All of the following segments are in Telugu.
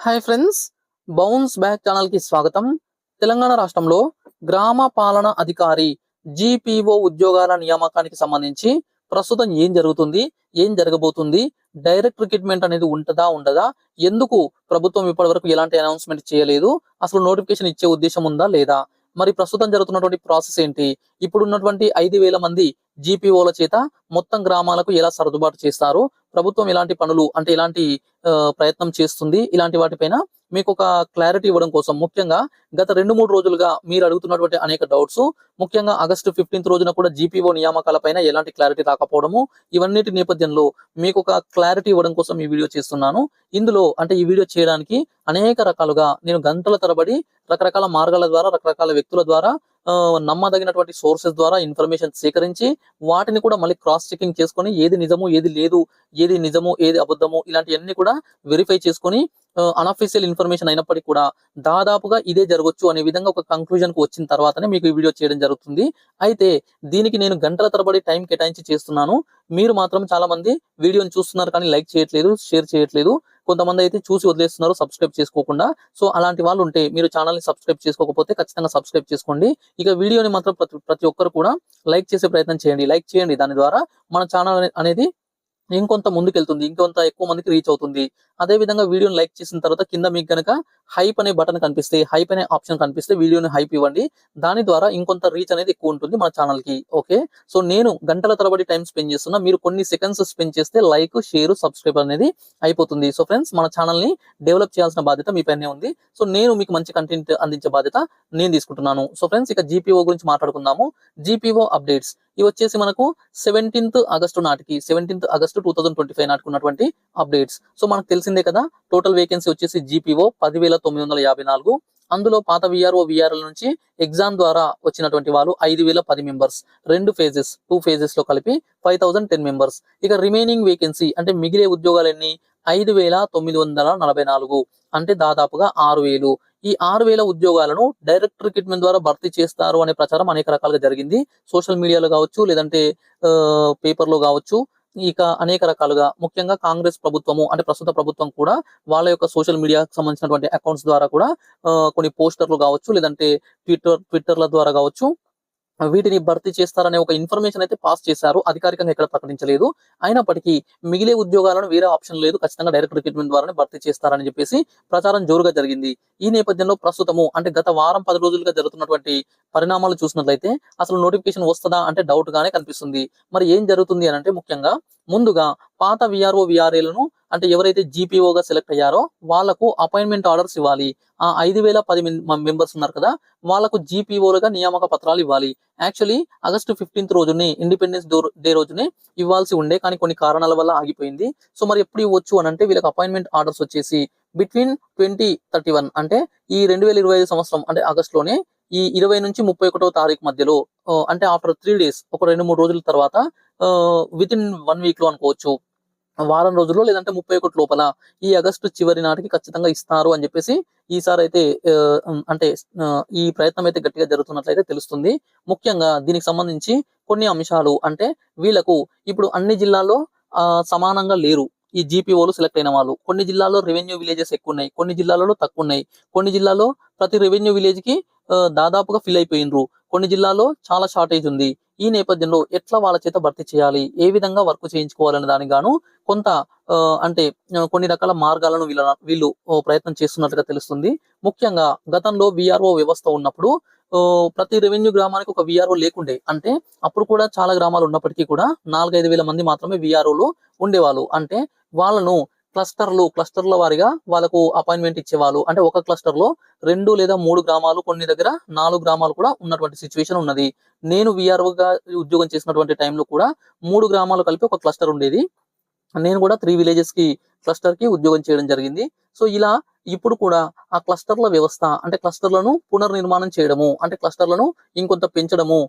హాయ్ ఫ్రెండ్స్ బౌన్స్ బ్యాక్ ఛానల్కి స్వాగతం. తెలంగాణ రాష్ట్రంలో గ్రామ పాలన అధికారి జిపిఓ ఉద్యోగాల నియామకానికి సంబంధించి ప్రస్తుతం ఏం జరుగుతుంది ఏం జరగబోతుంది డైరెక్ట్ రిక్రూట్మెంట్ అనేది ఉంటుందా ఉండదా ఎందుకు ప్రభుత్వం ఇప్పటివరకు ఎలాంటి అనౌన్స్మెంట్ చేయలేదు అసలు నోటిఫికేషన్ ఇచ్చే ఉద్దేశం ఉందా లేదా మరి ప్రస్తుతం జరుగుతున్నటువంటి ప్రాసెస్ ఏంటి ఇప్పుడు ఉన్నటువంటి ఐదు వేల మంది జీపీఓల చేత మొత్తం గ్రామాలకు ఎలా సర్దుబాటు చేస్తారు? ప్రభుత్వం ఎలాంటి పనులు అంటే ఎలాంటి ప్రయత్నం చేస్తుంది. ఇలాంటి వాటిపైన మీకు ఒక క్లారిటీ ఇవ్వడం కోసం ముఖ్యంగా గత రెండు మూడు రోజులుగా మీరు అడుగుతున్నటువంటి అనేక డౌట్స్ ముఖ్యంగా ఆగస్టు ఫిఫ్టీన్త్ రోజున కూడా జీపీఓ నియామకాలపైన ఎలాంటి క్లారిటీ రాకపోవడము ఇవన్నిటి నేపథ్యంలో మీకు ఒక క్లారిటీ ఇవ్వడం కోసం ఈ వీడియో చేస్తున్నాను. ఇందులో అంటే ఈ వీడియో చేయడానికి అనేక రకాలుగా నేను గంటల తరబడి రకరకాల మార్గాల ద్వారా రకరకాల వ్యక్తుల ద్వారా నమ్మదగినటువంటి సోర్సెస్ ద్వారా ఇన్ఫర్మేషన్ సేకరించి వాటిని కూడా మళ్ళీ క్రాస్ చెకింగ్ చేసుకొని ఏది నిజము ఏది లేదు ఏది నిజము ఏది అబద్ధము ఇలాంటివన్నీ కూడా వెరిఫై చేసుకొని అన్అఫీషియల్ ఇన్ఫర్మేషన్ అయినప్పటికీ కూడా దాదాపుగా ఇదే జరగవచ్చు అనే విధంగా ఒక కంక్లూజన్కు వచ్చిన తర్వాతనే మీకు ఈ వీడియో చేయడం జరుగుతుంది. అయితే దీనికి నేను గంటల తరబడి టైం కేటాయించి చేస్తున్నాను. మీరు మాత్రం చాలా మంది వీడియోని చూస్తున్నారు కానీ లైక్ చేయట్లేదు షేర్ చేయట్లేదు. కొంతమంది అయితే చూసి వదిలేస్తున్నారు సబ్స్క్రైబ్ చేసుకోకుండా. సో అలాంటి వాళ్ళు ఉంటే మీరు ఛానల్ని సబ్స్క్రైబ్ చేసుకోకపోతే ఖచ్చితంగా సబ్స్క్రైబ్ చేసుకోండి. ఇక వీడియోని మాత్రం ప్రతి ప్రతి ఒక్కరు కూడా లైక్ చేసే ప్రయత్నం చేయండి. లైక్ చేయండి. దాని ద్వారా మన ఛానల్ అనేది ఇంకొంత ముందుకెళ్తుంది ఇంకొంత ఎక్కువ మందికి రీచ్ అవుతుంది. అదే విధంగా వీడియోని లైక్ చేసిన తర్వాత కింద మీకు కనుక హైప్ అనే బటన్ కనిపిస్తే హైప్ అనే ఆప్షన్ కనిపిస్తే వీడియోని హైప్ ఇవ్వండి. దాని ద్వారా ఇంకొంత రీచ్ అనేది ఎక్కువ ఉంటుంది మన ఛానల్కి ఓకే సో నేను గంటల తరబడి టైం స్పెండ్ చేస్తున్నా. మీరు కొన్ని సెకండ్స్ స్పెండ్ చేస్తే లైక్ షేర్ సబ్స్క్రైబ్ అనేది అయిపోతుంది. సో ఫ్రెండ్స్ మన ఛానల్ని డెవలప్ చేయాల్సిన బాధ్యత మీ పైనే ఉంది. సో నేను మీకు మంచి కంటెంట్ అందించే బాధ్యత నేను తీసుకుంటున్నాను. సో ఫ్రెండ్స్ ఇక జీపీఓ గురించి మాట్లాడుకుందాము. జీపీఓ అప్డేట్స్ ఇవి వచ్చేసి మనకు సెవెంటీన్త్ ఆగస్టు నాటికి seventeenth August two thousand twenty five నాటుకున్నటువంటి updates so మనకు తెలిసిందే కదా టోటల్ వేకెన్సీ వచ్చేసి జీపీఓ పదివేల తొమ్మిది వందల యాభై నాలుగు. అందులో పాత విఆర్ఓ విఆర్ఎల్ నుంచి ఎగ్జామ్ ద్వారా వచ్చినటువంటి వాళ్ళు ఐదు వేల పది మెంబర్స్ రెండు ఫేజెస్ టూ ఫేజెస్లో కలిపి ఫైవ్ థౌసండ్ టెన్ మెంబర్స్ ఇక రిమైనింగ్ వేకెన్సీ అంటే మిగిలే ఉద్యోగాలు ఎన్ని ఐదు వేల తొమ్మిది వందల నలభై నాలుగు. అంటే దాదాపుగా ఆరు వేలు. ఈ ఆరు వేల ఉద్యోగాలను డైరెక్ట్ రిక్రూట్మెంట్ ద్వారా భర్తీ చేస్తారు అనే ప్రచారం అనేక రకాలుగా జరిగింది. సోషల్ మీడియాలో కావచ్చు లేదంటే పేపర్లో కావచ్చు. ఇక అనేక రకాలుగా ముఖ్యంగా కాంగ్రెస్ ప్రభుత్వము అంటే ప్రస్తుత ప్రభుత్వం కూడా వాళ్ళ యొక్క సోషల్ మీడియాకి సంబంధించినటువంటి అకౌంట్స్ ద్వారా కూడా కొన్ని పోస్టర్లు కావచ్చు లేదంటే ట్విట్టర్ ట్విట్టర్ల ద్వారా కావచ్చు వీటిని భర్తీ చేస్తారనే ఒక ఇన్ఫర్మేషన్ అయితే పాస్ చేశారు. అధికారికంగా ఎక్కడ ప్రకటించలేదు. అయినప్పటికీ మిగిలే ఉద్యోగాలను వేరే ఆప్షన్ లేదు. ఖచ్చితంగా డైరెక్ట్ రిక్రూట్మెంట్ ద్వారానే భర్తీ చేస్తారని చెప్పేసి ప్రచారం జోరుగా జరిగింది. ఈ నేపథ్యంలో ప్రస్తుతము అంటే గత వారం పది రోజులుగా జరుగుతున్నటువంటి పరిణామాలు చూసినట్లయితే అసలు నోటిఫికేషన్ వస్తుందా అంటే డౌట్ గానే కనిపిస్తుంది. మరి ఏం జరుగుతుంది అని అంటే ముఖ్యంగా ముందుగా పాత విఆర్ఓ విఆర్ఏలను అంటే ఎవరైతే జీపీఓగా సెలెక్ట్ అయ్యారో వాళ్ళకు అపాయింట్మెంట్ ఆర్డర్స్ ఇవ్వాలి. ఆ ఐదు వేల పది మెంబర్స్ ఉన్నారు కదా వాళ్ళకు జీపీఓలుగా నియామక పత్రాలు ఇవ్వాలి. యాక్చువల్లీ ఆగస్టు ఫిఫ్టీన్త్ రోజుని ఇండిపెండెన్స్ డే రోజునే ఇవ్వాల్సి ఉండే కానీ కొన్ని కారణాల వల్ల ఆగిపోయింది. సో మరి ఎప్పుడు ఇవ్వచ్చు అని అంటే వీళ్ళకి అపాయింట్మెంట్ ఆర్డర్స్ వచ్చేసి బిట్వీన్ ట్వంటీ థర్టీ వన్ అంటే ఈ రెండు వేల ఇరవై ఐదు సంవత్సరం అంటే ఆగస్టులోనే ఈ ఇరవై నుంచి ముప్పై ఒకటో తారీఖు మధ్యలో అంటే ఆఫ్టర్ త్రీ డేస్ ఒక రెండు మూడు రోజుల తర్వాత విత్ ఇన్ వన్ వీక్లో అనుకోవచ్చు. వారం రోజుల్లో లేదంటే ముప్పై ఒకటి లోపల ఈ ఆగస్టు చివరి నాటికి ఖచ్చితంగా ఇస్తారు అని చెప్పేసి ఈసారి అయితే అంటే ఈ ప్రయత్నం అయితే గట్టిగా జరుగుతున్నట్లయితే తెలుస్తుంది. ముఖ్యంగా దీనికి సంబంధించి కొన్ని అంశాలు అంటే వీళ్ళకు ఇప్పుడు అన్ని జిల్లాల్లో ఆ, సమానంగా లేరు ఈ జీపీఓలు సెలెక్ట్ అయిన వాళ్ళు. కొన్ని జిల్లాల్లో రెవెన్యూ విలేజెస్ ఎక్కువ ఉన్నాయి కొన్ని జిల్లాలలో తక్కువ ఉన్నాయి. కొన్ని జిల్లాలో ప్రతి రెవెన్యూ విలేజ్కి దాదాపుగా ఫిల్ అయిపోయినరు. కొన్ని జిల్లాల్లో చాలా షార్టేజ్ ఉంది. ఈ నేపథ్యంలో ఎట్లా వాళ్ళ చేత భర్తీ చేయాలి? ఏ విధంగా వర్క్ చేయించుకోవాలనే దానికి గాను కొంత అంటే కొన్ని రకాల మార్గాలను వీళ్ళ వీళ్ళు ప్రయత్నం చేస్తున్నట్లుగా తెలుస్తుంది. ముఖ్యంగా గతంలో విఆర్ఓ వ్యవస్థ ఉన్నప్పుడు ప్రతి రెవెన్యూ గ్రామానికి ఒక విఆర్ఓ లేకుండే. అంటే అప్పుడు కూడా చాలా గ్రామాలు ఉన్నప్పటికీ కూడా నాలుగైదు వేల మంది మాత్రమే విఆర్ఓలు ఉండేవాళ్ళు. అంటే వాళ్ళను క్లస్టర్లు క్లస్టర్ల వారిగా వాళ్ళకు అపాయింట్మెంట్ ఇచ్చేవాళ్ళు. అంటే ఒక క్లస్టర్లో రెండు లేదా మూడు గ్రామాలు కొన్ని దగ్గర నాలుగు గ్రామాలు కూడా ఉన్నటువంటి సిచ్యువేషన్ ఉన్నది. నేను విఆర్ఓగా ఉద్యోగం చేసినటువంటి టైంలో కూడా మూడు గ్రామాలు కలిపి ఒక క్లస్టర్ ఉండేది. నేను కూడా త్రీ విలేజెస్కి క్లస్టర్కి ఉద్యోగం చేయడం జరిగింది. సో ఇలా ఇప్పుడు కూడా ఆ క్లస్టర్ల వ్యవస్థ అంటే క్లస్టర్లను పునర్నిర్మాణం చేయడము అంటే క్లస్టర్లను ఇంకొంత పెంచడము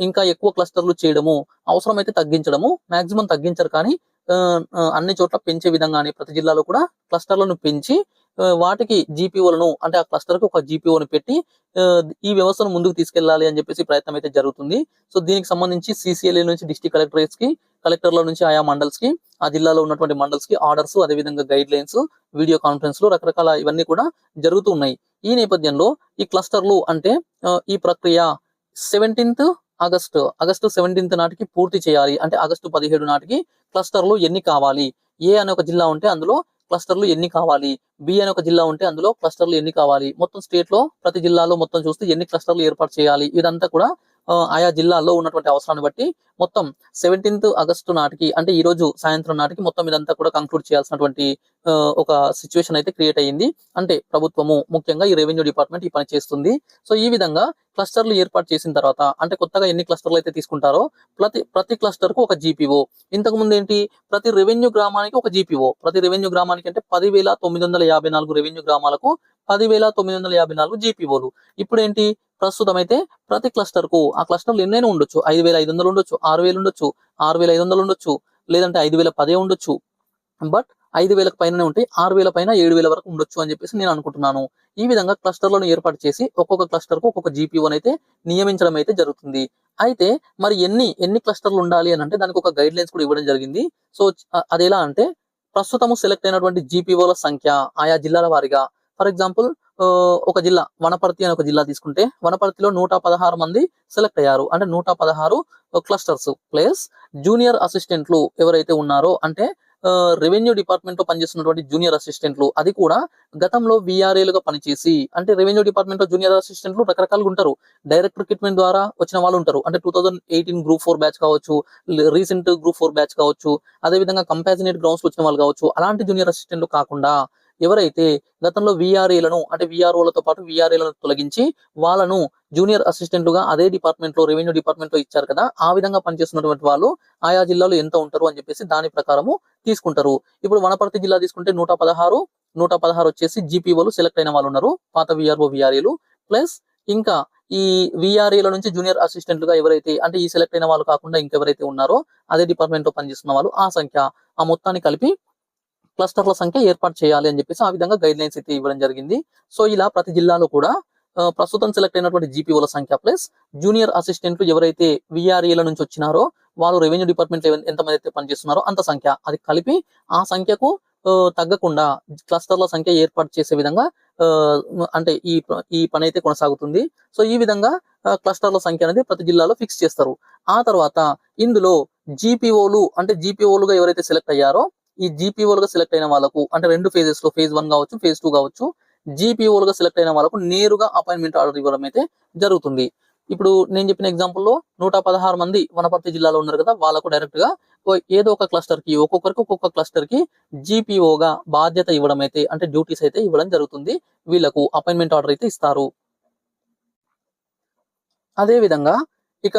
ఇంకా ఎక్కువ క్లస్టర్లు చేయడము అవసరమైతే తగ్గించడము మాక్సిమం తగ్గించరు కానీ అన్ని చోట్ల పెంచే విధంగానే ప్రతి జిల్లాలో కూడా క్లస్టర్లను పెంచి వాటికి జీపీఓలను అంటే ఆ క్లస్టర్కి ఒక జీపీఓని పెట్టి ఈ వ్యవస్థను ముందుకు తీసుకెళ్ళాలి అని చెప్పేసి ప్రయత్నం అయితే జరుగుతుంది. సో దీనికి సంబంధించి సిసిఎల్ఏ నుంచి డిస్టిక్ కలెక్టరేట్స్కి కలెక్టర్ల నుంచి ఆయా మండల్స్కి ఆ జిల్లాలో ఉన్నటువంటి మండల్స్కి ఆర్డర్స్ అదేవిధంగా గైడ్ లైన్స్ వీడియో కాన్ఫరెన్స్లు రకరకాల ఇవన్నీ కూడా జరుగుతూ ఉన్నాయి. ఈ నేపథ్యంలో ఈ క్లస్టర్లు అంటే ఈ ప్రక్రియ సెవెంటీన్త్ ఆగస్టు ఆగస్టు సెవెంటీన్త్ నాటికి పూర్తి చేయాలి. అంటే ఆగస్టు పదిహేడు నాటికి క్లస్టర్లు ఎన్ని కావాలి? ఏ అనే ఒక జిల్లా ఉంటే అందులో క్లస్టర్లు ఎన్ని కావాలి? బి అనే ఒక జిల్లా ఉంటే అందులో క్లస్టర్లు ఎన్ని కావాలి? మొత్తం స్టేట్లో ప్రతి జిల్లాలో మొత్తం చూస్తే ఎన్ని క్లస్టర్లు ఏర్పాటు చేయాలి? ఇదంతా కూడా ఆయా జిల్లాల్లో ఉన్నటువంటి అవసరాన్ని బట్టి మొత్తం సెవెంటీన్త్ ఆగస్టు నాటికి అంటే ఈ రోజు సాయంత్రం నాటికి మొత్తం ఇదంతా కూడా కంక్లూడ్ చేయాల్సినటువంటి ఒక సిచ్యువేషన్ అయితే క్రియేట్ అయ్యింది. అంటే ప్రభుత్వము ముఖ్యంగా ఈ రెవెన్యూ డిపార్ట్మెంట్ ఈ పని చేస్తుంది. సో ఈ విధంగా క్లస్టర్లు ఏర్పాటు చేసిన తర్వాత అంటే కొత్తగా ఎన్ని క్లస్టర్లు అయితే తీసుకుంటారో ప్రతి ప్రతి క్లస్టర్కు ఒక జీపీఓ ఇంతకు ముందు ఏంటి? ప్రతి రెవెన్యూ గ్రామానికి ఒక జీపీఓ ప్రతి రెవెన్యూ గ్రామానికి అంటే పదివేల తొమ్మిది వందల యాభై నాలుగు రెవెన్యూ గ్రామాలకు పదివేల తొమ్మిది వందల యాభై నాలుగు జీపీఓలు ఇప్పుడు ఏంటి ప్రస్తుతం అయితే ప్రతి క్లస్టర్కు ఆ క్లస్టర్లు ఎన్నైనా ఉండొచ్చు. ఐదు వేల ఐదు వందలు ఉండొచ్చు ఆరు వేలు ఉండొచ్చు ఆరు వేల ఐదు వందలు ఉండొచ్చు లేదంటే ఐదు వేల పదే ఉండొచ్చు. బట్ ఐదు వేలకు పైన ఉంటాయి ఆరు వేల పైన ఏడు వేల వరకు ఉండొచ్చు అని చెప్పేసి నేను అనుకుంటున్నాను. ఈ విధంగా క్లస్టర్లను ఏర్పాటు చేసి ఒక్కొక్క క్లస్టర్కు ఒక్కొక్క జీపీఓ అయితే నియమించడం అయితే జరుగుతుంది. అయితే మరి ఎన్ని ఎన్ని క్లస్టర్లు ఉండాలి అని అంటే దానికి ఒక గైడ్ లైన్స్ కూడా ఇవ్వడం జరిగింది. సో అది ఎలా అంటే ప్రస్తుతము సెలెక్ట్ అయినటువంటి జీపీఓల సంఖ్య ఆయా జిల్లాల వారిగా ఫర్ ఎగ్జాంపుల్ ఒక జిల్లా వనపర్తి అనే ఒక జిల్లా తీసుకుంటే వనపర్తిలో నూట పదహారు మంది సెలెక్ట్ అయ్యారు. అంటే నూట పదహారు క్లస్టర్స్ ప్లస్ జూనియర్ అసిస్టెంట్లు ఎవరైతే ఉన్నారో అంటే రెవెన్యూ డిపార్ట్మెంట్లో పనిచేస్తున్నటువంటి జూనియర్ అసిస్టెంట్లు అది కూడా గతంలో విఆర్ఏలుగా పనిచేసి అంటే రెవెన్యూ డిపార్ట్మెంట్లో జూనియర్ అసిస్టెంట్లు రకరకాలుగా ఉంటారు. డైరెక్ట్ రిక్రూట్మెంట్ ద్వారా వచ్చిన వాళ్ళు ఉంటారు. అంటే two thousand eighteen group four batch కావచ్చు రీసెంట్ గ్రూప్ ఫోర్ బ్యాచ్ కావచ్చు అదే విధంగా కంపాజినేట్ గ్రౌండ్స్ వచ్చిన వాళ్ళు కావచ్చు అలాంటి జూనియర్ అసిస్టెంట్లు కాకుండా ఎవరైతే గతంలో విఆర్ఏలను అంటే విఆర్ఓలతో పాటు విఆర్ఏలను తొలగించి వాళ్ళను జూనియర్ అసిస్టెంట్లుగా అదే డిపార్ట్మెంట్లో రెవెన్యూ డిపార్ట్మెంట్లో ఇచ్చారు కదా ఆ విధంగా పనిచేస్తున్నటువంటి వాళ్ళు ఆయా జిల్లాలో ఎంత ఉంటారు అని చెప్పేసి దాని ప్రకారము తీసుకుంటారు. ఇప్పుడు వనపర్తి జిల్లా తీసుకుంటే నూట పదహారు నూట పదహారు వచ్చేసి జీపీఓలు సెలెక్ట్ అయిన వాళ్ళు ఉన్నారు పాత విఆర్ఓ విఆర్ఏలు ప్లస్ ఇంకా ఈ విఆర్ఏల నుంచి జూనియర్ అసిస్టెంట్లుగా ఎవరైతే అంటే ఈ సెలెక్ట్ అయిన వాళ్ళు కాకుండా ఇంకెవరైతే ఉన్నారో అదే డిపార్ట్మెంట్లో పనిచేస్తున్న వాళ్ళు ఆ సంఖ్య ఆ మొత్తాన్ని కలిపి క్లస్టర్ల సంఖ్య ఏర్పాటు చేయాలి అని చెప్పేసి ఆ విధంగా గైడ్ లైన్స్ అయితే ఇవ్వడం జరిగింది. సో ఇలా ప్రతి జిల్లాలో కూడా ప్రస్తుతం సెలెక్ట్ అయినటువంటి జీపీఓల సంఖ్య ప్లస్ జూనియర్ అసిస్టెంట్లు ఎవరైతే విఆర్ఏల నుంచి వచ్చినారో వాళ్ళు రెవెన్యూ డిపార్ట్మెంట్ ఎంతమంది అయితే పనిచేస్తున్నారో అంత సంఖ్య. అది కలిపి ఆ సంఖ్యకు తగ్గకుండా క్లస్టర్ల సంఖ్య ఏర్పాటు చేసే విధంగా ఆ, అంటే ఈ ఈ పని అయితే కొనసాగుతుంది. సో ఈ విధంగా క్లస్టర్ల సంఖ్య అనేది ప్రతి జిల్లాలో ఫిక్స్ చేస్తారు. ఆ తర్వాత ఇందులో జీపీఓలు అంటే జీపీఓలుగా ఎవరైతే సెలెక్ట్ అయ్యారో ఈ జీపీఓలుగా సెలెక్ట్ అయిన వాళ్ళకు అంటే రెండు ఫేజెస్లో ఫేజ్ వన్ కావచ్చు ఫేజ్ టూ కావచ్చు జీపీఓలుగా సెలెక్ట్ అయిన వాళ్ళకు నేరుగా అపాయింట్మెంట్ ఆర్డర్ ఇవ్వడం అయితే జరుగుతుంది. ఇప్పుడు నేను చెప్పిన ఎగ్జాంపుల్లో నూట పదహారు మంది వనపర్తి జిల్లాలో ఉన్నారు కదా వాళ్ళకు డైరెక్ట్గా ఏదో ఒక క్లస్టర్కి ఒక్కొక్కరికి ఒక్కొక్క క్లస్టర్కి జీపీఓగా బాధ్యత ఇవ్వడం అయితే అంటే డ్యూటీస్ అయితే ఇవ్వడం జరుగుతుంది. వీళ్ళకు అపాయింట్మెంట్ ఆర్డర్ అయితే ఇస్తారు. అదే విధంగా ఇక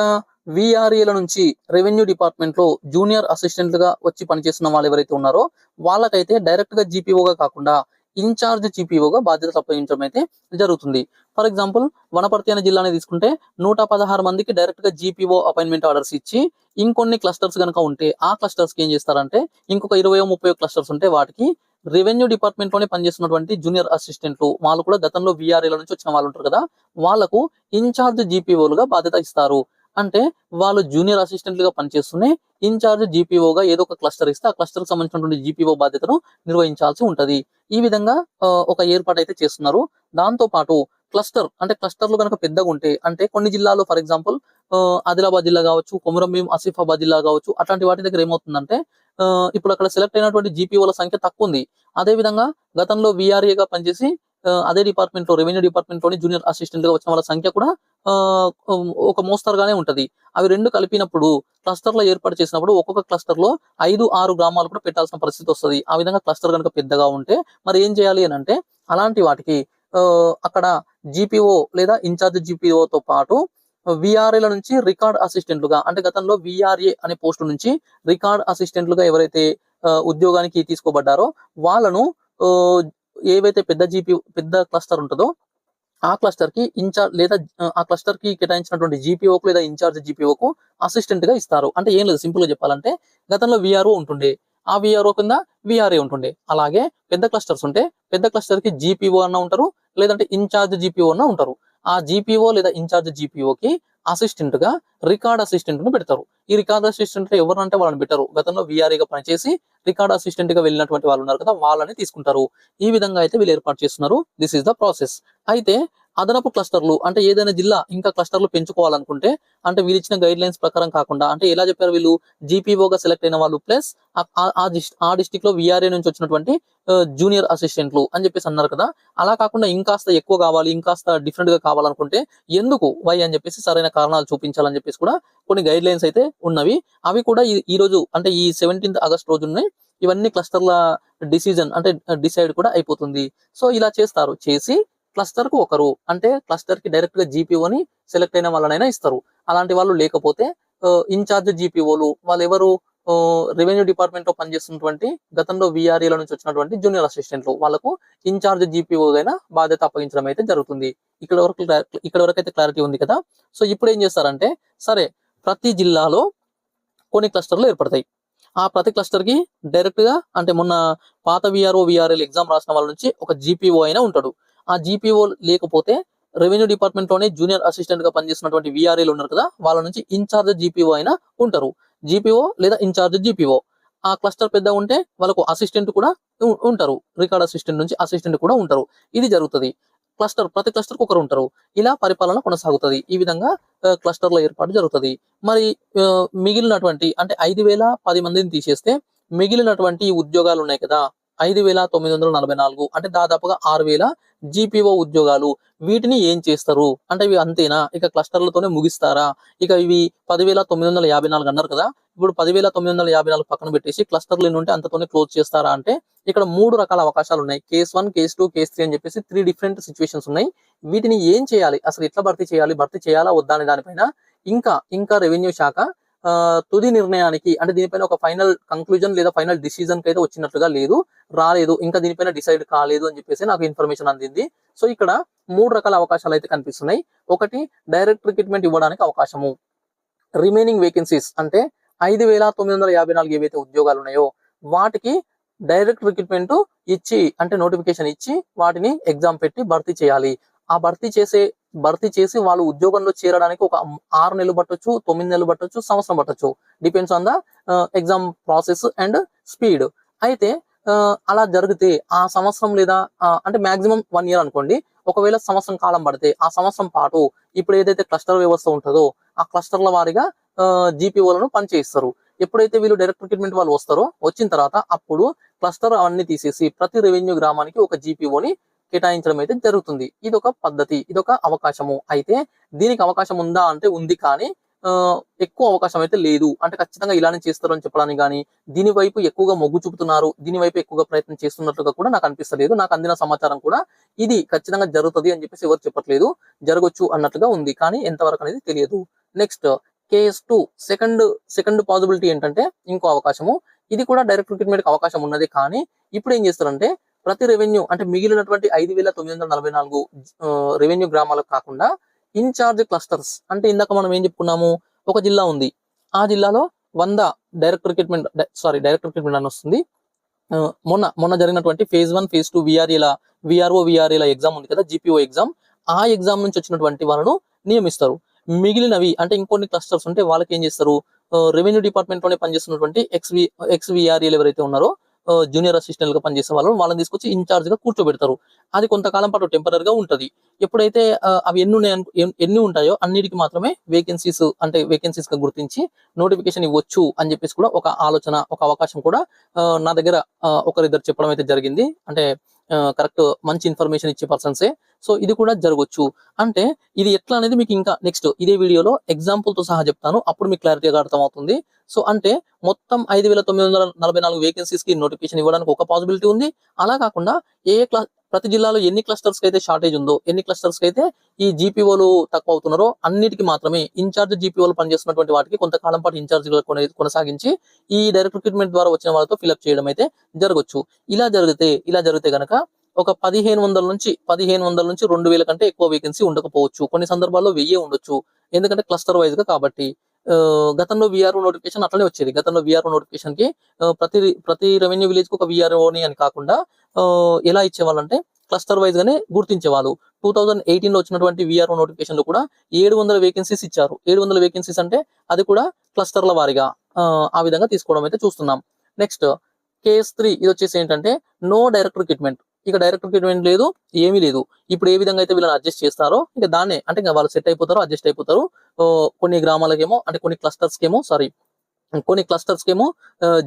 విఆర్ఏల నుంచి రెవెన్యూ డిపార్ట్మెంట్లో జూనియర్ అసిస్టెంట్లుగా వచ్చి పనిచేస్తున్న వాళ్ళు ఎవరైతే ఉన్నారో వాళ్ళకైతే డైరెక్ట్గా జీపీఓగా కాకుండా ఇన్ఛార్జ్ జీపీఓగా బాధ్యతలు అప్పగించడం అయితే జరుగుతుంది. ఫర్ ఎగ్జాంపుల్ వనపర్తి అనే జిల్లాని తీసుకుంటే నూట పదహారు మందికి డైరెక్ట్గా జీపీఓ అపాయింట్మెంట్ ఆర్డర్స్ ఇచ్చి ఇంకొన్ని క్లస్టర్స్ కనుక ఉంటే ఆ క్లస్టర్స్కి ఏం చేస్తారంటే ఇంకొక ఇరవై ముప్పై క్లస్టర్స్ ఉంటే వాటికి రెవెన్యూ డిపార్ట్మెంట్లోనే పనిచేస్తున్నటువంటి జూనియర్ అసిస్టెంట్లు వాళ్ళు కూడా గతంలో విఆర్ఏల నుంచి వచ్చిన వాళ్ళు ఉంటారు కదా వాళ్ళకు ఇన్ఛార్జ్ జీపీఓలుగా బాధ్యత ఇస్తారు. అంటే వాళ్ళు జూనియర్ అసిస్టెంట్లుగా పనిచేస్తూనే ఇన్ఛార్జ్ జీపీఓగా ఏదో ఒక క్లస్టర్ ఇస్తే ఆ క్లస్టర్కి సంబంధించినటువంటి జీపీఓ బాధ్యతను నిర్వహించాల్సి ఉంటుంది. ఈ విధంగా ఒక ఏర్పాటు అయితే చేస్తున్నారు. దాంతో పాటు క్లస్టర్ అంటే క్లస్టర్లు కనుక పెద్దగా ఉంటే అంటే కొన్ని జిల్లాలో ఫర్ ఎగ్జాంపుల్ ఆదిలాబాద్ జిల్లా కావచ్చు కొమరంభీం ఆసిఫాబాద్ జిల్లా కావచ్చు అట్లాంటి వాటి దగ్గర ఏమవుతుందంటే ఆ, ఇప్పుడు అక్కడ సెలెక్ట్ అయినటువంటి జీపీఓల సంఖ్య తక్కువ ఉంది. అదే విధంగా గతంలో విఆర్ఏగా పనిచేసి అదే డిపార్ట్మెంట్లో రెవెన్యూ డిపార్ట్మెంట్లోని జూనియర్ అసిస్టెంట్గా వచ్చిన వాళ్ళ సంఖ్య కూడా ఒక మోస్తరుగానే ఉంటది. అవి రెండు కలిపినప్పుడు క్లస్టర్లో ఏర్పాటు చేసినప్పుడు ఒక్కొక్క క్లస్టర్లో ఐదు ఆరు గ్రామాలు కూడా పెట్టాల్సిన పరిస్థితి వస్తది. ఆ విధంగా క్లస్టర్ కనుక పెద్దగా ఉంటే మరి ఏం చేయాలి అని అంటే అలాంటి వాటికి ఆ, అక్కడ జీపీఓ లేదా ఇన్ఛార్జ్ GPO తో పాటు విఆర్ఏల నుంచి రికార్డ్ అసిస్టెంట్లుగా అంటే గతంలో విఆర్ఏ అనే పోస్టు నుంచి రికార్డ్ అసిస్టెంట్లుగా ఎవరైతే ఉద్యోగానికి తీసుకోబడ్డారో వాళ్ళను ఏవైతే పెద్ద జీపీ పెద్ద క్లస్టర్ ఉంటుందో ఆ క్లస్టర్కి ఇన్ఛార్జ్ లేదా ఆ, క్లస్టర్కి కేటాయించినటువంటి జీపీఓకు లేదా ఇన్ఛార్జ్ జీపీఓకు అసిస్టెంట్గా ఇస్తారు. అంటే ఏం లేదు సింపుల్గా చెప్పాలంటే గతంలో విఆర్ఓ ఉంటుండే. ఆ విఆర్ఓ కింద విఆర్ఏ ఉంటుండే. అలాగే పెద్ద క్లస్టర్స్ ఉంటే పెద్ద క్లస్టర్కి జీపీఓ అన్న ఉంటారు లేదంటే ఇన్ఛార్జ్ జీపీఓ అన్న ఉంటారు. ఆ జీపీఓ లేదా ఇన్ఛార్జ్ జీపీఓకి అసిస్టెంట్గా రికార్డ్ అసిస్టెంట్ను పెడతారు. ఈ రికార్డ్ అసిస్టెంట్ ఎవరంటే వాళ్ళని పెట్టారు. గతంలో విఆర్ఏగా గా పనిచేసి రికార్డ్ అసిస్టెంట్గా వెళ్ళినటువంటి వాళ్ళు ఉన్నారు కదా వాళ్ళని తీసుకుంటారు. ఈ విధంగా అయితే వీళ్ళు ఏర్పాటు చేస్తున్నారు. దిస్ ఇస్ ద ప్రాసెస్ అయితే అదనపు క్లస్టర్లు అంటే ఏదైనా జిల్లా ఇంకా క్లస్టర్లు పెంచుకోవాలనుకుంటే అంటే వీళ్ళు ఇచ్చిన గైడ్ లైన్స్ ప్రకారం కాకుండా అంటే ఎలా చెప్పారు వీళ్ళు? జీపీఓగా గా సెలెక్ట్ అయిన వాళ్ళు ప్లస్ ఆ డిస్టిక్లో విఆర్ఏ నుంచి వచ్చినటువంటి జూనియర్ అసిస్టెంట్లు అని చెప్పేసి అన్నారు కదా. అలా కాకుండా ఇంకాస్త ఎక్కువ కావాలి ఇంకాస్త డిఫరెంట్గా కావాలనుకుంటే ఎందుకు వై అని చెప్పేసి సరైన కారణాలు చూపించాలని చెప్పేసి కూడా కొన్ని గైడ్ లైన్స్ అయితే ఉన్నవి. అవి కూడా ఈ- ఈ రోజు అంటే ఈ సెవెంటీన్త్ ఆగస్ట్ రోజునే ఇవన్నీ క్లస్టర్ల డిసిజన్ అంటే డిసైడ్ కూడా అయిపోతుంది. సో ఇలా చేస్తారు. చేసి క్లస్టర్కు ఒకరు. అంటే క్లస్టర్కి డైరెక్ట్గా జీపీఓని సెలెక్ట్ అయిన వాళ్ళనైనా ఇస్తారు. అలాంటి వాళ్ళు లేకపోతే ఇన్ఛార్జ్ జీపీఓలు వాళ్ళు ఎవరు రెవెన్యూ డిపార్ట్మెంట్లో పనిచేస్తున్నటువంటి గతంలో విఆర్ఏల నుంచి వచ్చినటువంటి జూనియర్ అసిస్టెంట్లు వాళ్ళకు ఇన్ఛార్జ్ జీపీఓ అయినా బాధ్యత అప్పగించడం అయితే జరుగుతుంది. ఇక్కడ వరకు ఇక్కడ వరకు అయితే క్లారిటీ ఉంది కదా. సో ఇప్పుడు ఏం చేస్తారంటే సరే ప్రతి జిల్లాలో కొన్ని క్లస్టర్లు ఏర్పడతాయి. ఆ ప్రతి క్లస్టర్కి డైరెక్ట్గా అంటే మొన్న పాత విఆర్ఓ విఆర్ఎల్ ఎగ్జామ్ రాసిన వాళ్ళ నుంచి ఒక జీపీఓ అయినా ఉంటాడు. ఆ జీపీఓ లేకపోతే రెవెన్యూ డిపార్ట్మెంట్లోనే జూనియర్ అసిస్టెంట్గా పనిచేస్తున్నటువంటి విఆర్ఏలు ఉన్నారు కదా వాళ్ళ నుంచి ఇన్ఛార్జ్ జీపీఓ అయినా ఉంటారు. జీపీఓ లేదా ఇన్ఛార్జ్ జీపీఓ ఆ క్లస్టర్ పెద్ద ఉంటే వాళ్ళకు అసిస్టెంట్ కూడా ఉంటారు. రికార్డ్ అసిస్టెంట్ నుంచి అసిస్టెంట్ కూడా ఉంటారు. ఇది జరుగుతుంది. క్లస్టర్ ప్రతి క్లస్టర్ ఒకరు ఉంటారు. ఇలా పరిపాలన కొనసాగుతుంది. ఈ విధంగా క్లస్టర్ల ఏర్పాటు జరుగుతుంది. మరి మిగిలినటువంటి అంటే ఐదు వేల పది మందిని తీసేస్తే మిగిలినటువంటి ఉద్యోగాలు ఉన్నాయి కదా ఐదు వేల తొమ్మిది వందల నలభై నాలుగు అంటే దాదాపుగా ఆరు వేల జీపీఓ ఉద్యోగాలు. వీటిని ఏం చేస్తారు? అంటే ఇవి అంతేనా? ఇక క్లస్టర్లతోనే ముగిస్తారా? ఇక ఇవి పదివేల తొమ్మిది వందల యాభై నాలుగు అన్నారు కదా. ఇప్పుడు పదివేల తొమ్మిది వందల యాభై నాలుగు పక్కన పెట్టేసి క్లస్టర్లు ఎన్ని ఉంటే అంతతోనే క్లోజ్ చేస్తారా అంటే ఇక్కడ మూడు రకాల అవకాశాలు ఉన్నాయి. Case one case two case three అని చెప్పేసి త్రీ డిఫరెంట్ సిచ్యువేషన్స్ ఉన్నాయి. వీటిని ఏం చేయాలి? అసలు ఎట్లా భర్తీ చేయాలి? భర్తీ చేయాలా? వద్దా అనే దానిపైన ఇంకా ఇంకా రెవెన్యూ శాఖ తుది నిర్ణయానికి అంటే దీనిపైన ఒక ఫైనల్ కంక్లూజన్ లేదా ఫైనల్ డిసిజన్కి అయితే వచ్చినట్లుగా లేదు రాలేదు ఇంకా దీనిపైన డిసైడ్ కాలేదు అని చెప్పేసి నాకు ఇన్ఫర్మేషన్ అందింది. సో ఇక్కడ మూడు రకాల అవకాశాలు అయితే కనిపిస్తున్నాయి. ఒకటి డైరెక్ట్ రిక్రూట్మెంట్ ఇవ్వడానికి అవకాశము. రిమైనింగ్ వేకెన్సీస్ అంటే ఐదు వేల తొమ్మిది వందల యాభై నాలుగు ఏవైతే ఉద్యోగాలు ఉన్నాయో వాటికి డైరెక్ట్ రిక్రూట్మెంట్ ఇచ్చి అంటే నోటిఫికేషన్ ఇచ్చి వాటిని ఎగ్జామ్ పెట్టి భర్తీ చేయాలి. ఆ భర్తీ చేసే భర్తీ చేసి వాళ్ళు ఉద్యోగంలో చేరడానికి ఒక ఆరు నెలలు పట్టొచ్చు తొమ్మిది నెలలు పట్టొచ్చు సంవత్సరం పట్టొచ్చు. Depends on the exam process and speed అయితే uh, అలా జరిగితే ఆ సంవత్సరం లేదా అంటే మాక్సిమం వన్ ఇయర్ అనుకోండి. ఒకవేళ సంవత్సరం కాలం పడితే ఆ సంవత్సరం పాటు ఇప్పుడు ఏదైతే క్లస్టర్ వ్యవస్థ ఉంటుందో ఆ క్లస్టర్ల వారిగా జీపీఓలను పనిచేయిస్తారు. ఎప్పుడైతే వీళ్ళు డైరెక్ట్ రిక్రూట్మెంట్ వాళ్ళు వస్తారో వచ్చిన తర్వాత అప్పుడు క్లస్టర్ అవన్నీ తీసేసి ప్రతి రెవెన్యూ గ్రామానికి ఒక జీపీఓని కేటాయించడం అయితే జరుగుతుంది. ఇది ఒక పద్ధతి ఇది ఒక అవకాశము. అయితే దీనికి అవకాశం ఉందా అంటే ఉంది కానీ ఎక్కువ అవకాశం అయితే లేదు. అంటే ఖచ్చితంగా ఇలానే చేస్తారు అని చెప్పడానికి కానీ దీని వైపు ఎక్కువగా మొగ్గు చూపుతున్నారు దీని వైపు ఎక్కువగా ప్రయత్నం చేస్తున్నట్లుగా కూడా నాకు అనిపిస్తలేదు. నాకు అందిన సమాచారం కూడా ఇది ఖచ్చితంగా జరుగుతుంది అని చెప్పేసి ఎవరు చెప్పట్లేదు. జరగొచ్చు అన్నట్లుగా ఉంది కానీ ఎంతవరకు అనేది తెలియదు. Next case two second second possibility ఏంటంటే ఇంకో అవకాశము. ఇది కూడా డైరెక్ట్ రిక్రూట్మెంట్ అవకాశం ఉన్నది కానీ ఇప్పుడు ఏం చేస్తారంటే ప్రతి రెవెన్యూ అంటే మిగిలినటువంటి ఐదు వేల తొమ్మిది వందల నలభై నాలుగు రెవెన్యూ గ్రామాలకు కాకుండా ఇన్ఛార్జ్ క్లస్టర్స్. అంటే ఇందాక మనం ఏం చెప్పుకున్నాము? ఒక జిల్లా ఉంది. ఆ జిల్లాలో వంద direct recruitment sorry direct recruitment అని వస్తుంది. మొన్న మొన్న జరిగినటువంటి ఫేజ్ వన్ ఫేజ్ టూ విఆర్ఏల విఆర్ఓ విఆర్ఏల ఎగ్జామ్ ఉంది కదా జిపిఓ ఎగ్జామ్. ఆ ఎగ్జామ్ నుంచి వచ్చినటువంటి వాళ్ళను నియమిస్తారు. మిగిలినవి అంటే ఇంకొన్ని క్లస్టర్స్ ఉంటే వాళ్ళకి ఏం చేస్తారు రెవెన్యూ డిపార్ట్మెంట్లోనే పనిచేస్తున్నటువంటి ఎక్స్ వి ఎక్స్ విఆర్ఏలు ఎవరైతే ఉన్నారో జూనియర్ అసిస్టెంట్గా పనిచేసే వాళ్ళు వాళ్ళని తీసుకొచ్చి ఇన్ఛార్జ్గా కూర్చోబెడతారు. అది కొంతకాలం పాటు టెంపరీ గా ఉంటది. ఎప్పుడైతే అవి ఎన్ని ఉన్నాయో ఎన్ని ఉంటాయో అన్నిటికి మాత్రమే వేకెన్సీస్ అంటే వేకెన్సీస్గా గుర్తించి నోటిఫికేషన్ ఇవ్వచ్చు అని చెప్పేసి కూడా ఒక ఆలోచన ఒక అవకాశం కూడా నా దగ్గర ఒకరిద్దరు చెప్పడం అయితే జరిగింది. అంటే కరెక్ట్ మంచి ఇన్ఫర్మేషన్ ఇచ్చే పర్సన్సే సో ఇది కూడా జరగవచ్చు అంటే ఇది ఎట్లా అనేది మీకు ఇంకా నెక్స్ట్ ఇదే వీడియోలో ఎగ్జాంపుల్తో సహా చెప్తాను. అప్పుడు మీకు క్లారిటీగా అర్థమవుతుంది. సో అంటే మొత్తం ఐదు వేల తొమ్మిది వందల నలభై నాలుగు వేకెన్సీస్కి నోటిఫికేషన్ ఇవ్వడానికి ఒక పాసిబిలిటీ ఉంది. అలా కాకుండా ఏ క్లాస్ ప్రతి జిల్లాలో ఎన్ని క్లస్టర్స్ అయితే షార్టేజ్ ఉందో ఎన్ని క్లస్టర్స్ అయితే ఈ జీపీఓలు తక్కువ అవుతున్నారో అన్నిటికి మాత్రమే ఇన్ఛార్జ్ జీపీఓలు పనిచేస్తున్నటువంటి వాటికి కొంతకాలం పాటు ఇన్ఛార్జ్ కొనసాగించి ఈ డైరెక్ట్ రిక్రూట్మెంట్ ద్వారా వచ్చిన వాళ్ళతో ఫిల్అప్ చేయడం అయితే జరగచ్చు. ఇలా జరిగితే ఇలా జరిగితే గనక ఒక పదిహేను వందల నుంచి పదిహేను వందల నుంచి రెండు వేల కంటే ఎక్కువ వేకెన్సీ ఉండకపోవచ్చు. కొన్ని సందర్భాల్లో వెయ్యే ఉండొచ్చు. ఎందుకంటే క్లస్టర్ వైజ్గా కాబట్టి గతంలో విఆర్ఓ నోటిఫికేషన్ అట్లనే వచ్చేది. గతంలో విఆర్ఓ నోటిఫికేషన్కి ప్రతి ప్రతి రెవెన్యూ విలేజ్కి ఒక విఆర్ఓని అని కాకుండా ఎలా ఇచ్చేవాళ్ళంటే క్లస్టర్ వైజ్ గానే గుర్తించేవాళ్ళు. టూ థౌజండ్ ఎయిటీన్లో వచ్చినటువంటి విఆర్ఓ నోటిఫికేషన్లో కూడా ఏడు వందల వేకెన్సీస్ ఇచ్చారు. ఏడు వందల వేకెన్సీస్ అంటే అది కూడా క్లస్టర్ల వారిగా ఆ, ఆ విధంగా తీసుకోవడం అయితే చూస్తున్నాం. నెక్స్ట్ కేఎస్ త్రీ ఇది వచ్చేసి ఏంటంటే నో డైరెక్ట్ రిక్రూట్మెంట్ ఇక డైరెక్ట్ ట్రీట్మెంట్ లేదు ఏమీ లేదు. ఇప్పుడు ఏ విధంగా అయితే వీళ్ళని అడ్జస్ట్ చేస్తారో ఇంకా దాన్నే అంటే ఇంకా వాళ్ళు సెట్ అయిపోతారు అడ్జస్ట్ అయిపోతారు. కొన్ని గ్రామాలకేమో అంటే కొన్ని క్లస్టర్స్కేమో సారీ కొన్ని క్లస్టర్స్కేమో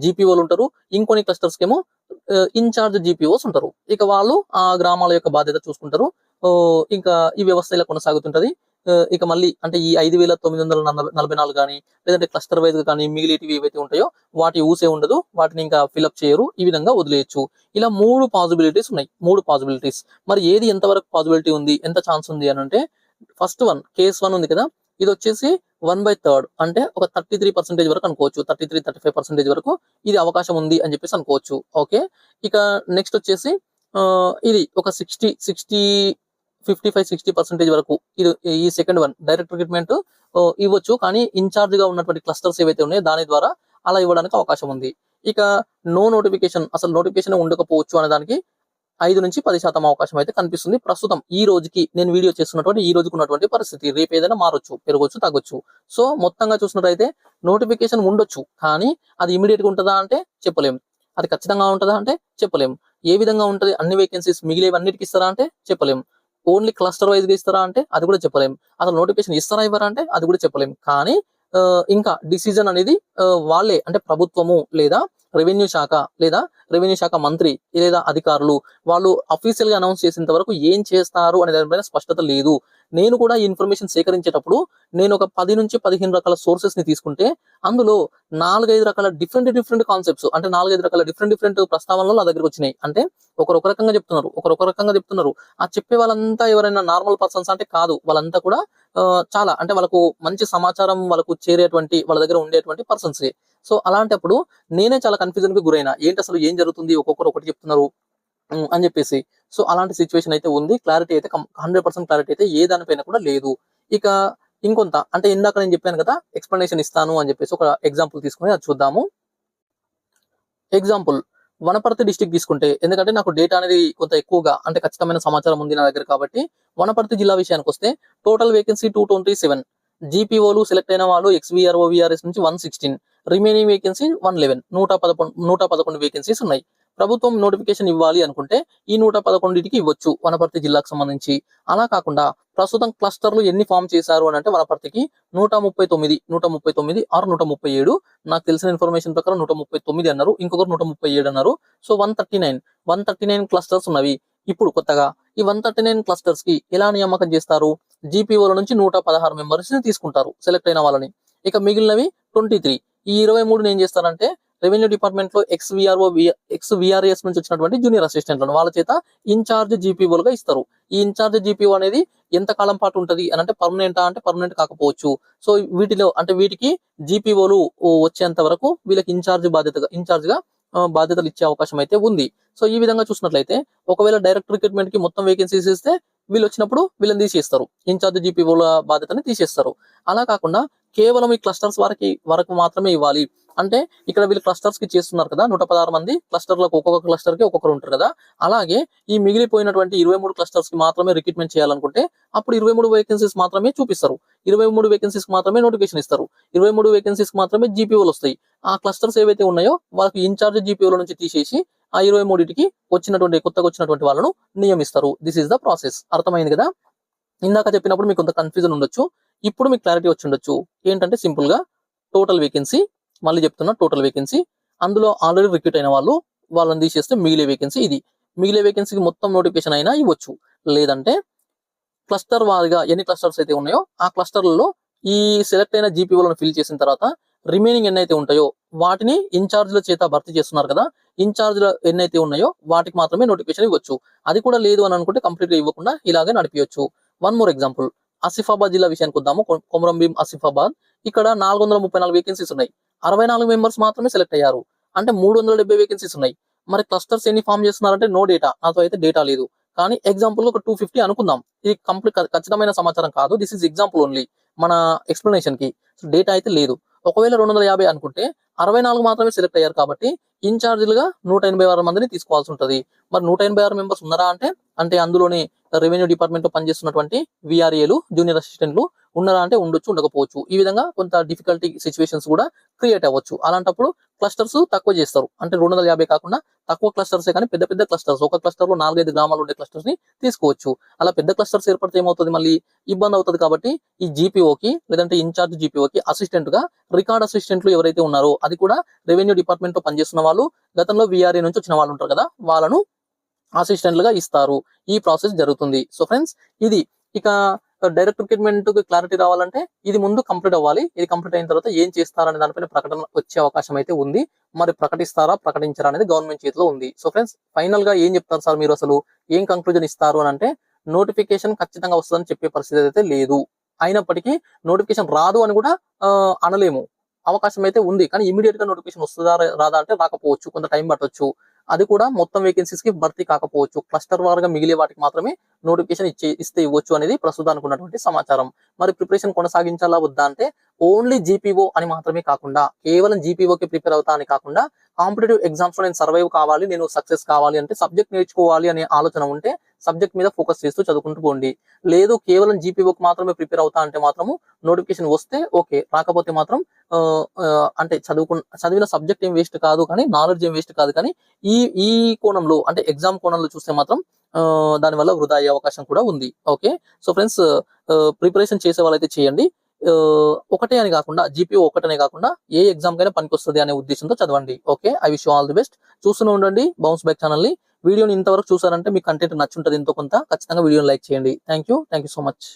జీపీఓలు ఉంటారు. ఇంకొన్ని క్లస్టర్స్కేమో ఇన్ఛార్జ్ జీపీఓస్ ఉంటారు. ఇక వాళ్ళు ఆ గ్రామాల యొక్క బాధ్యత చూసుకుంటారు. ఇంకా ఈ వ్యవస్థ ఇలా కొనసాగుతుంటది. ఇక మళ్ళీ అంటే ఈ ఐదు వేల తొమ్మిది వందల నలభై- నలభై నాలుగు కానీ లేదంటే క్లస్టర్ వైజ్ కానీ మిగిలిటివి ఏవైతే ఉంటాయో వాటి ఊసే ఉండదు వాటిని ఇంకా ఫిలప్ చేయరు ఈ విధంగా వదిలేయచ్చు. ఇలా మూడు పాసిబిలిటీస్ ఉన్నాయి మూడు పాసిబిలిటీస్ మరి ఏది ఎంతవరకు పాసిబిలిటీ ఉంది ఎంత ఛాన్స్ ఉంది అని అంటే ఫస్ట్ వన్ కేస్ వన్ ఉంది కదా ఇది వచ్చేసి వన్ బై థర్డ్ అంటే ఒక థర్టీ త్రీ పర్సెంటేజ్ వరకు అనుకోవచ్చు thirty three thirty five percentage వరకు ఇది అవకాశం ఉంది అని చెప్పేసి అనుకోవచ్చు ఓకే ఇక నెక్స్ట్ వచ్చేసి ఇది ఒక sixty sixty fifty five sixty percentage వరకు ఇది ఈ సెకండ్ వన్ డైరెక్ట్ రిక్రూట్మెంట్ ఇవ్వచ్చు. కానీ ఇన్ఛార్జ్గా ఉన్నటువంటి క్లస్టర్స్ ఏవైతే ఉన్నాయో దాని ద్వారా అలా ఇవ్వడానికి అవకాశం ఉంది. ఇక నో నోటిఫికేషన్ అసలు నోటిఫికేషన్ ఉండకపోవచ్చు అనే దానికి ఐదు నుంచి పది శాతం అవకాశం అయితే కనిపిస్తుంది. ప్రస్తుతం ఈ రోజుకి నేను వీడియో చేస్తున్నటువంటి ఈ రోజుకు ఉన్నటువంటి పరిస్థితి. రేపు ఏదైనా మారొచ్చు పెరగొచ్చు తగ్గొచ్చు. సో మొత్తంగా చూసినట్టయితే నోటిఫికేషన్ ఉండొచ్చు. కానీ అది ఇమీడియట్గా ఉంటుందా అంటే చెప్పలేం. అది ఖచ్చితంగా ఉంటుందా అంటే చెప్పలేం. ఏ విధంగా ఉంటది? అన్ని వేకెన్సీస్ మిగిలేవన్నిటికి ఇస్తారా అంటే చెప్పలేం. ఓన్లీ క్లస్టర్ వైజ్గా ఇస్తారా అంటే అది కూడా చెప్పలేము అసలు నోటిఫికేషన్ ఇస్తారా ఇవ్వరా అంటే అది కూడా చెప్పలేము కానీ ఇంకా డిసిజన్ అనేది వాళ్ళే అంటే ప్రభుత్వము లేదా రెవెన్యూ శాఖ లేదా రెవెన్యూ శాఖ మంత్రి లేదా అధికారులు వాళ్ళు అఫీషియల్గా అనౌన్స్ చేసేంత వరకు ఏం చేస్తారు అనే దానిపైన స్పష్టత లేదు. నేను కూడా ఈ ఇన్ఫర్మేషన్ సేకరించేటప్పుడు నేను ఒక పది నుంచి పదిహేను రకాల సోర్సెస్ని తీసుకుంటే అందులో నాలుగైదు రకాల డిఫరెంట్ డిఫరెంట్ కాన్సెప్ట్స్ అంటే నాలుగైదు రకాల డిఫరెంట్ డిఫరెంట్ ప్రస్తావనలు నా దగ్గరకు వచ్చినాయి. అంటే ఒకరొక రకంగా చెప్తున్నారు ఒకరొక రకంగా చెప్తున్నారు. ఆ చెప్పే వాళ్ళంతా ఎవరైనా నార్మల్ పర్సన్స్ అంటే కాదు. వాళ్ళంతా కూడా చాలా అంటే వాళ్ళకు మంచి సమాచారం వాళ్ళకు చేరేటువంటి వాళ్ళ దగ్గర ఉండేటువంటి పర్సన్స్ సో అలాంటప్పుడు నేనే చాలా కన్ఫ్యూజన్కి గురైనా. ఏంటి అసలు ఏం జరుగుతుంది? ఒక్కొక్కరు ఒకటి చెప్తున్నారు అని చెప్పేసి. సో అలాంటి సిచ్యువేషన్ అయితే ఉంది. క్లారిటీ అయితే హండ్రెడ్ పర్సెంట్ క్లారిటీ అయితే ఏ దానిపైన కూడా లేదు. ఇక ఇంకొంత అంటే ఇందాక నేను చెప్పాను కదా ఎక్స్ప్లెనేషన్ ఇస్తాను అని చెప్పేసి ఒక ఎగ్జాంపుల్ తీసుకుని అది చూద్దాము. ఎగ్జాంపుల్ వనపర్తి డిస్టిక్ తీసుకుంటే ఎందుకంటే నాకు డేటా అనేది కొంత ఎక్కువగా అంటే ఖచ్చితమైన సమాచారం ఉంది నా దగ్గర కాబట్టి వనపర్తి జిల్లా విషయానికి వస్తే total vacancy two twenty seven జీపీఓలు select అయిన వాళ్ళు ఎక్స్విఆర్ఓ విఆర్ఎస్ నుంచి one sixteen remaining vacancy one eleven నూట పదకొండు నూట పదకొండు వేకెన్సీస్ ఉన్నాయి. ప్రభుత్వం నోటిఫికేషన్ ఇవ్వాలి అనుకుంటే ఈ నూట పదకొండింటికి ఇవ్వచ్చు వనపర్తి జిల్లాకు సంబంధించి. అలా కాకుండా ప్రస్తుతం క్లస్టర్లు ఎన్ని ఫామ్ చేశారు అని అంటే వనపర్తికి నూట ముప్పై తొమ్మిది నూట ముప్పై తొమ్మిది ఆరు నూట ముప్పై ఏడు. నాకు తెలిసిన ఇన్ఫర్మేషన్ ప్రకారం నూట ముప్పై తొమ్మిది అన్నారు ఇంకొకరు నూట ముప్పై ఏడు అన్నారు. So one thirty nine one thirty nine clusters ఉన్నవి ఇప్పుడు కొత్తగా. ఈ వన్ థర్టీ నైన్ క్లస్టర్స్కి ఎలా నియామకం చేస్తారు? జీపీఓల నుంచి నూట పదహారు మెంబర్స్ని తీసుకుంటారు సెలెక్ట్ అయిన వాళ్ళని. ఇక మిగిలినవి ట్వంటీ త్రీ. ఈ ఇరవై మూడుని ఏం చేస్తారంటే రెవెన్యూ డిపార్ట్మెంట్లో ఎక్స్ విఆర్ఓ ఎక్స్ విఆర్ఎస్ నుంచి వచ్చినటువంటి జూనియర్ అసిస్టెంట్లను వాళ్ళ చేత ఇన్ఛార్జ్ జీపీఓలుగా ఇస్తారు. ఈ ఇన్ఛార్జ్ జీపీఓ అనేది ఎంత కాలం పాటు ఉంటది అని అంటే పర్మనెంటా అంటే పర్మనెంట్ కాకపోవచ్చు. సో వీటిలో అంటే వీటికి జీపీఓలు వచ్చేంత వరకు వీళ్ళకి ఇన్ఛార్జ్ బాధ్యతగా ఇన్ఛార్జ్గా బాధ్యతలు ఇచ్చే అవకాశం అయితే ఉంది. సో ఈ విధంగా చూసినట్లయితే ఒకవేళ డైరెక్ట్ రిక్రూట్మెంట్కి మొత్తం వేకెన్సీస్ ఇస్తే వీళ్ళు వచ్చినప్పుడు వీళ్ళని తీసేస్తారు. ఇన్ఛార్జ్ జీపీఓల బాధ్యతని తీసేస్తారు. అలా కాకుండా కేవలం ఈ క్లస్టర్స్ వారికి వరకు మాత్రమే ఇవ్వాలి. అంటే ఇక్కడ వీళ్ళు క్లస్టర్స్కి చేస్తున్నారు కదా నూట పదహారు మంది క్లస్టర్లకు ఒక్కొక్క క్లస్టర్కి ఒక్కొక్కరు ఉంటారు కదా. అలాగే ఈ మిగిలిపోయినటువంటి ఇరవై మూడు క్లస్టర్స్కి మాత్రమే రిక్రూట్మెంట్ చేయాలనుకుంటే అప్పుడు ఇరవై మూడు వేకెన్సీస్ మాత్రమే చూపిస్తారు. ఇరవై మూడు వేకెన్సీస్ మాత్రమే నోటిఫికేషన్ ఇస్తారు. ఇరవై మూడు వేకెన్సీస్ మాత్రమే జీపీఓలు వస్తాయి. ఆ క్లస్టర్స్ ఏవైతే ఉన్నాయో వాళ్ళకి ఇన్ఛార్జ్ జీపీఓల నుంచి తీసేసి ఆ ఇరవై మూడింటికి వచ్చినటువంటి కొత్తగా వచ్చినటువంటి వాళ్ళను నియమిస్తారు. దిస్ ఇస్ ద ప్రాసెస్ అర్థమైంది కదా? ఇందాక చెప్పినప్పుడు మీకు కొంత కన్ఫ్యూజన్ ఉండొచ్చు. ఇప్పుడు మీకు క్లారిటీ వచ్చి ఉండొచ్చు ఏంటంటే సింపుల్గా టోటల్ వేకెన్సీ మళ్ళీ చెప్తున్నా టోటల్ వేకెన్సీ అందులో ఆల్రెడీ రిక్రూట్ అయిన వాళ్ళు వాళ్ళని తీసేస్తే మిగిలే వేకెన్సీ ఇది. మిగిలే వేకెన్సీకి మొత్తం నోటిఫికేషన్ అయినా ఇవ్వచ్చు. లేదంటే క్లస్టర్ వారిగా ఎన్ని క్లస్టర్స్ అయితే ఉన్నాయో ఆ క్లస్టర్లలో ఈ సెలెక్ట్ అయిన జీపీఓలను ఫిల్ చేసిన తర్వాత రిమైనింగ్ ఎన్నైతే ఉంటాయో వాటిని ఇన్ఛార్జ్ల చేత భర్తీ చేస్తున్నారు కదా ఇన్ఛార్జ్ల ఎన్నైతే ఉన్నాయో వాటికి మాత్రమే నోటిఫికేషన్ ఇవ్వచ్చు. అది కూడా లేదు అని అనుకుంటే కంప్లీట్గా ఇవ్వకుండా ఇలాగే నడిపించవచ్చు వన్ మోర్ ఎగ్జాంపుల్ ఆసిఫాబాద్ జిల్లా విషయానికి వద్దాము. కొ- కొమరం భీం ఆసిఫాబాద్. ఇక్కడ నాలుగు వందల ముప్పై నాలుగు వేకెన్సీస్ ఉన్నాయి. అరవై నాలుగు మెంబర్స్ మాత్రమే సెలెక్ట్ అయ్యారు. అంటే మూడు వందల డెబ్బై వేకెన్సీస్ ఉన్నాయి. మరి క్లస్టర్స్ ఎన్ని ఫామ్ చేస్తున్నారంటే నో డేటా నాతో అయితే డేటా లేదు. కానీ ఎగ్జాంపుల్ ఒక టూ ఫిఫ్టీ అనుకుందాం. ఇది కంప్లీట్ ఖచ్చితమైన సమాచారం కాదు. దిస్ ఇస్ ఎగ్జాంపుల్ ఓన్లీ మన ఎక్స్ప్లెనేషన్కి. డేటా అయితే లేదు. ఒకవేళ రెండు వందల యాభై అనుకుంటే అరవై నాలుగు మాత్రమే సెలెక్ట్ అయ్యారు కాబట్టి ఇన్ఛార్జీలుగా నూట ఎనభై ఆరు మందిని తీసుకోవాల్సి ఉంటుంది. మరి నూట ఎనభై ఆరు మెంబర్స్ ఉన్నారా అంటే అంటే అందులోని రెవెన్యూ డిపార్ట్మెంట్లో పనిచేస్తున్నటువంటి విఆర్ఏలు జూనియర్ అసిస్టెంట్లు ఉన్నారా అంటే ఉండొచ్చు ఉండకపోవచ్చు. ఈ విధంగా కొంత డిఫికల్టీ సిచ్యువేషన్స్ కూడా క్రియేట్ అవ్వచ్చు. అలాంటప్పుడు క్లస్టర్స్ తక్కువ చేస్తారు. అంటే రెండు వందల యాభై కాకుండా తక్కువ క్లస్టర్స్ కానీ పెద్ద పెద్ద క్లస్టర్స్ ఒక క్లస్టర్లో నాలుగైదు గ్రామాలు ఉండే క్లస్టర్స్ని తీసుకోవచ్చు. అలా పెద్ద క్లస్టర్స్ ఏర్పడితే ఏమవుతుంది? మళ్ళీ ఇబ్బంది అవుతుంది కాబట్టి ఈ జీపీఓకి లేదంటే ఇన్ఛార్జ్ జీపీఓకి అసిస్టెంట్గా రికార్డ్ అసిస్టెంట్లు ఎవరైతే ఉన్నారో అది కూడా రెవెన్యూ డిపార్ట్మెంట్లో పనిచేస్తున్న వాళ్ళు గతంలో విఆర్ఏ నుంచి వచ్చిన వాళ్ళు ఉంటారు కదా వాళ్ళను అసిస్టెంట్లుగా ఇస్తారు. ఈ ప్రాసెస్ జరుగుతుంది. సో ఫ్రెండ్స్ ఇది ఇక డైరెక్ట్ రిక్రూట్మెంట్ క్లారిటీ రావాలంటే ఇది ముందు కంప్లీట్ అవ్వాలి. ఇది కంప్లీట్ అయిన తర్వాత ఏం చేస్తారనే దానిపైన ప్రకటన వచ్చే అవకాశం అయితే ఉంది. మరి ప్రకటిస్తారా ప్రకటించారా అనేది గవర్నమెంట్ చేతిలో ఉంది. సో ఫ్రెండ్స్ ఫైనల్గా ఏం చెప్తారు సార్ మీరు అసలు? ఏం కంక్లూజన్ ఇస్తారు అని అంటే నోటిఫికేషన్ ఖచ్చితంగా వస్తుందని చెప్పే పరిస్థితి అయితే లేదు. అయినప్పటికీ నోటిఫికేషన్ రాదు అని కూడా అనలేము. అవకాశం అయితే ఉంది. కానీ ఇమీడియట్గా నోటిఫికేషన్ వస్తుందా రాదా అంటే రాకపోవచ్చు. కొంత టైం పట్టొచ్చు. అది కూడా మొత్తం వేకెన్సీస్కి భర్తీ కాకపోవచ్చు. క్లస్టర్ వారుగా మిగిలే వాటికి మాత్రమే నోటిఫికేషన్ ఇచ్చే ఇస్తే ఇవ్వచ్చు అనేది ప్రస్తుతానికి ఉన్నటువంటి సమాచారం. మరి ప్రిపరేషన్ కొనసాగించాలా వద్దా అంటే ఓన్లీ జీపీఓ అని మాత్రమే కాకుండా కేవలం జీపీఓకి కి ప్రిపేర్ అవుతా అని కాకుండా కాంపిటేటివ్ ఎగ్జామ్స్లో నేను సర్వైవ్ కావాలి నేను సక్సెస్ కావాలి అంటే సబ్జెక్ట్ నేర్చుకోవాలి అనే ఆలోచన ఉంటే సబ్జెక్ట్ మీద ఫోకస్ చేస్తూ చదువుకుంటూ పోండి. లేదు కేవలం జీపీఓకి మాత్రమే ప్రిపేర్ అవుతా అంటే మాత్రము నోటిఫికేషన్ వస్తే ఓకే. రాకపోతే మాత్రం అంటే చదువుకు చదివిన సబ్జెక్ట్ ఏం వేస్ట్ కాదు కానీ నాలెడ్జ్ ఏం వేస్ట్ కాదు కానీ ఈ ఈ కోణంలో అంటే ఎగ్జామ్ కోణంలో చూస్తే మాత్రం దానివల్ల వృధా అయ్యే అవకాశం కూడా ఉంది. ఓకే? సో ఫ్రెండ్స్ ప్రిపరేషన్ చేసే వాళ్ళైతే చేయండి. ఒకటే అని కాకుండా జీపీఓ ఒకటనే కాకుండా ఏ ఎగ్జామ్ కైనా పనికొస్తుంది అనే ఉద్దేశంతో చదవండి. Okay? I wish all the best. చూస్తూనే ఉండండి. బౌన్స్ బ్యాక్ ఛానల్ని. వీడియోని ఇంతవరకు చూసారంటే మీ కంటెంట్ నచ్చుంటుంది ఎంతో కొంత ఖచ్చితంగా వీడియోని లైక్ చేయండి. Thank you thank you so much